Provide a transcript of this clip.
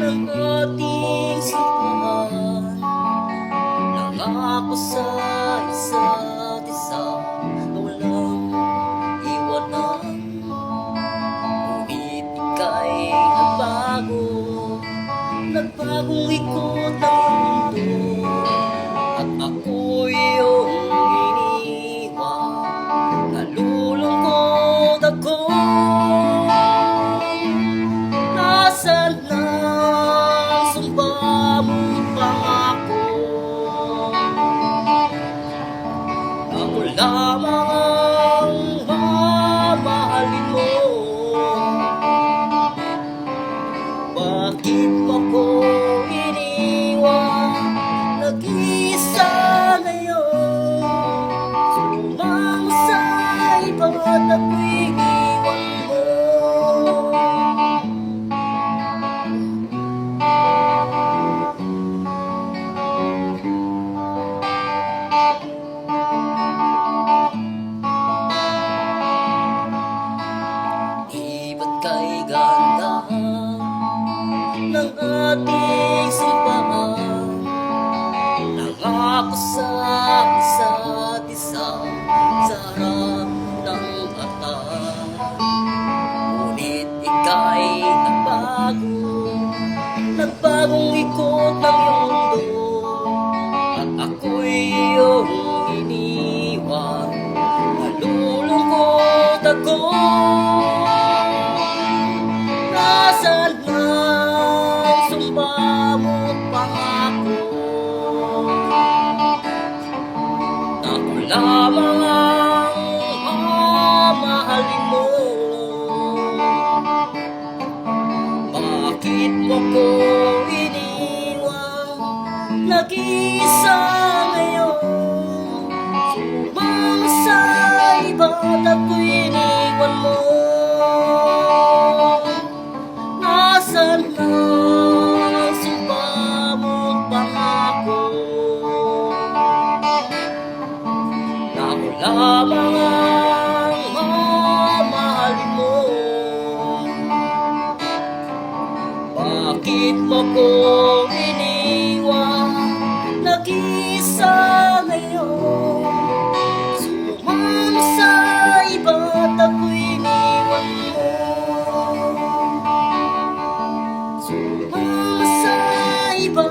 ng ating sikman Nangako sa isa't isa na walang iwanan. Ngunit ika'y nagbago Nagbagong ikot Lamang ang mamahalin mo. Bakit mo ko iniwan Nag-iisa ngayon? Sumang sa iba at Nagbagong ikot ng iyong mundo At ako'y iyong iniwan. Nalulungkot ako. Nasaan na ang sumba mo't pangako Ako lamang ang mamahalin mo. Bakit mo ko Nag-iisa ngayon. Sumama sa iba't ako'y iniwan mo. Nasaan na ang sumba mo't pangako Na ako? Lamang ang mamahalin mo? Bakit mo ko iniwan Nag-iisa ngayon. Sumama sa iba't ako'y iniwan mo. Sumama sa iba